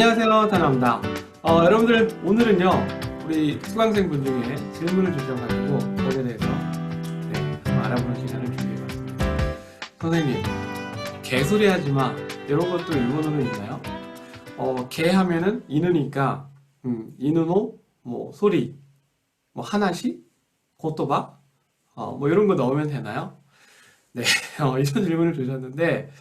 안녕하세요 다나입니다 어, 여러분들 오늘은요 우리 수강생분 중에 질문을 주셔가지고 거기에 대해서 네, 한번 알아보는 시간을 준비해봤습니다 선생님 개소리 하지마 이런 것도 일본어는 있나요? 어, 개 하면은 이누니까 음, 이누노 뭐 소리 뭐 하나씩 고토바 어, 뭐 이런 거 넣으면 되나요? 네 어, 이런 질문을 주셨는데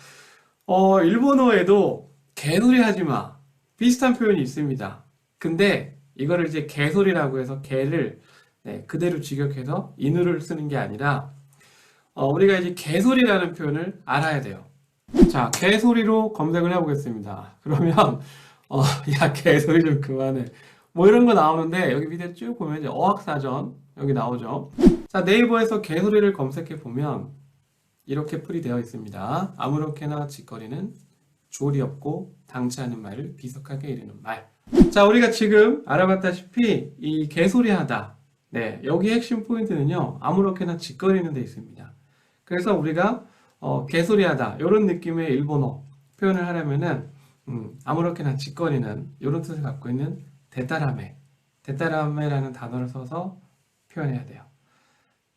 어, 일본어에도 개소리 하지마 비슷한 표현이 있습니다. 근데 이거를 이제 개소리라고 해서 개를 네, 그대로 직역해서 인우를 쓰는 게 아니라 어, 우리가 이제 개소리라는 표현을 알아야 돼요. 자, 개소리로 검색을 해보겠습니다. 그러면 어, 야 개소리 좀 그만해. 뭐 이런 거 나오는데 여기 밑에 쭉 보면 이제 어학사전 여기 나오죠. 자, 네이버에서 개소리를 검색해 보면 이렇게 풀이 되어 있습니다. 아무렇게나 짓거리는 조리 없고 당치 않은 말을 비석하게 이르는 말. 자, 우리가 지금 알아봤다시피 이 개소리하다. 네, 여기 핵심 포인트는요. 아무렇게나 짓거리는 데 있습니다. 그래서 우리가 어, 개소리하다 이런 느낌의 일본어 표현을 하려면은 음, 아무렇게나 짓거리는 이런 뜻을 갖고 있는 데타라메, 데타라메라는 단어를 써서 표현해야 돼요.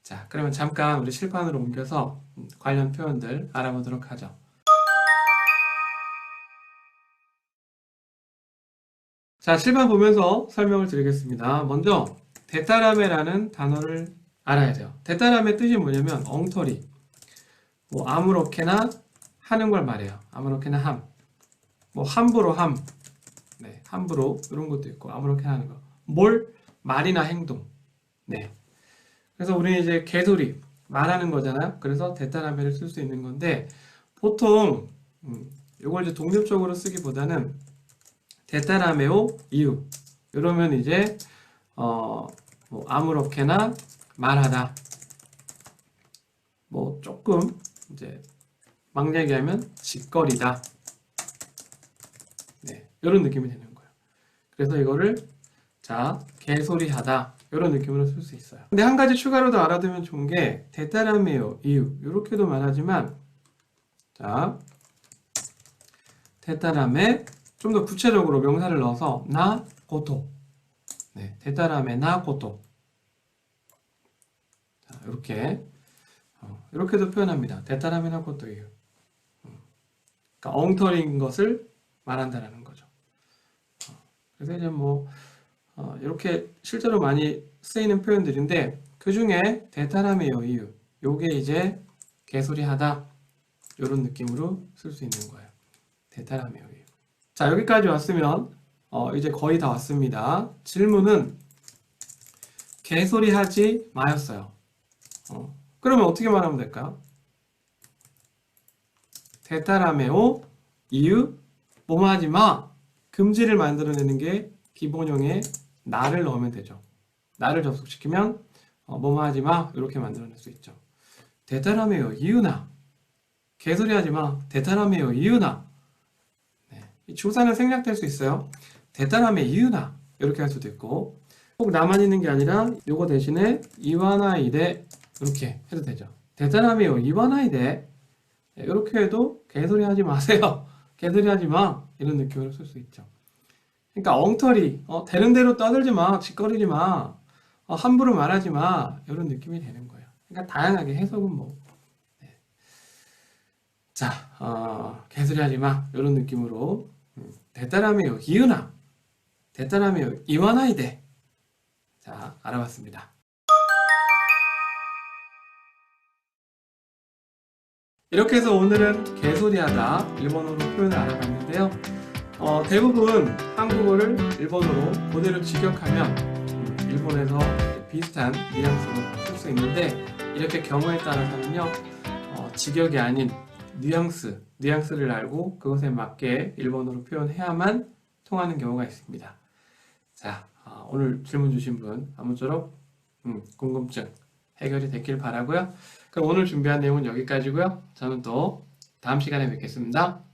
자, 그러면 잠깐 우리 실판으로 옮겨서 음, 관련 표현들 알아보도록 하죠. 자, 실판 보면서 설명을 드리겠습니다. 먼저 데타라메라는 단어를 알아야 돼요. 데타라메 뜻이 뭐냐면 엉터리, 뭐 아무렇게나 하는 걸 말해요. 아무렇게나 함, 뭐 함부로 함, 네, 함부로 이런 것도 있고 아무렇게나 하는 거. 뭘 말이나 행동, 네. 그래서 우리는 이제 개소리 말하는 거잖아요. 그래서 데타라메를 쓸 수 있는 건데 보통 음, 이걸 이제 독립적으로 쓰기보다는 데타라메오 이유. 이러면 이제 어, 뭐 아무렇게나 말하다. 뭐 조금 이제 막 얘기하면 짓거리다. 네 이런 느낌이 되는 거예요. 그래서 이거를 자 개소리하다. 이런 느낌으로 쓸 수 있어요. 근데 한 가지 추가로 더 알아두면 좋은 게 데타라메오 이유. 이렇게도 말하지만 자 데타라메 좀 더 구체적으로 명사를 넣어서 나 고토 네 데타라메 나 고토 자 이렇게 어, 이렇게도 표현합니다. 데타라메 나 고토 이유 음, 그러니까 엉터리인 것을 말한다라는 거죠. 어, 그래서 이제 뭐 어, 이렇게 실제로 많이 쓰이는 표현들인데 그 중에 데타라메요 이유 요게 이제 개소리하다 이런 느낌으로 쓸 수 있는 거예요. 데타라메요 이유. 자 여기까지 왔으면 어, 이제 거의 다 왔습니다. 질문은 개소리 하지 마였어요. 어, 그러면 어떻게 말하면 될까요? 데타라메오 이유 뭐뭐 하지 마 금지를 만들어내는 게 기본형의 나를 넣으면 되죠. 나를 접속시키면 어, 뭐뭐 하지 마 이렇게 만들어낼 수 있죠. 대타라메요 이유나 개소리 하지 마 대타라메요 이유나 조사는 생략될 수 있어요. 대타라메 이유나 이렇게 할 수도 있고 꼭 나만 있는 게 아니라 요거 대신에 이와나이데 이렇게 해도 되죠. 대타라메요 이와나이데 이렇게 해도 개소리 하지 마세요. 개소리 하지 마 이런 느낌으로 쓸 수 있죠. 그러니까 엉터리, 어, 되는 대로 떠들지 마, 짓거리지 마, 어, 함부로 말하지 마 이런 느낌이 되는 거예요. 그러니까 다양하게 해석은 뭐. 네. 자, 어, 개소리 하지 마 이런 느낌으로 음, 대따라메요 기은아, 대따라메요 이와나이데. 자, 알아봤습니다. 이렇게 해서 오늘은 개소리하다 일본어로 표현을 알아봤는데요. 어, 대부분 한국어를 일본어로 그대로 직역하면 음, 일본에서 비슷한 뉘앙스로 쓸 수 있는데 이렇게 경우에 따라서는요 어, 직역이 아닌 뉘앙스, 뉘앙스를 알고 그것에 맞게 일본어로 표현해야만 통하는 경우가 있습니다. 자, 어, 오늘 질문 주신 분 아무쪼록 음, 궁금증 해결이 됐길 바라고요. 그럼 오늘 준비한 내용은 여기까지고요. 저는 또 다음 시간에 뵙겠습니다.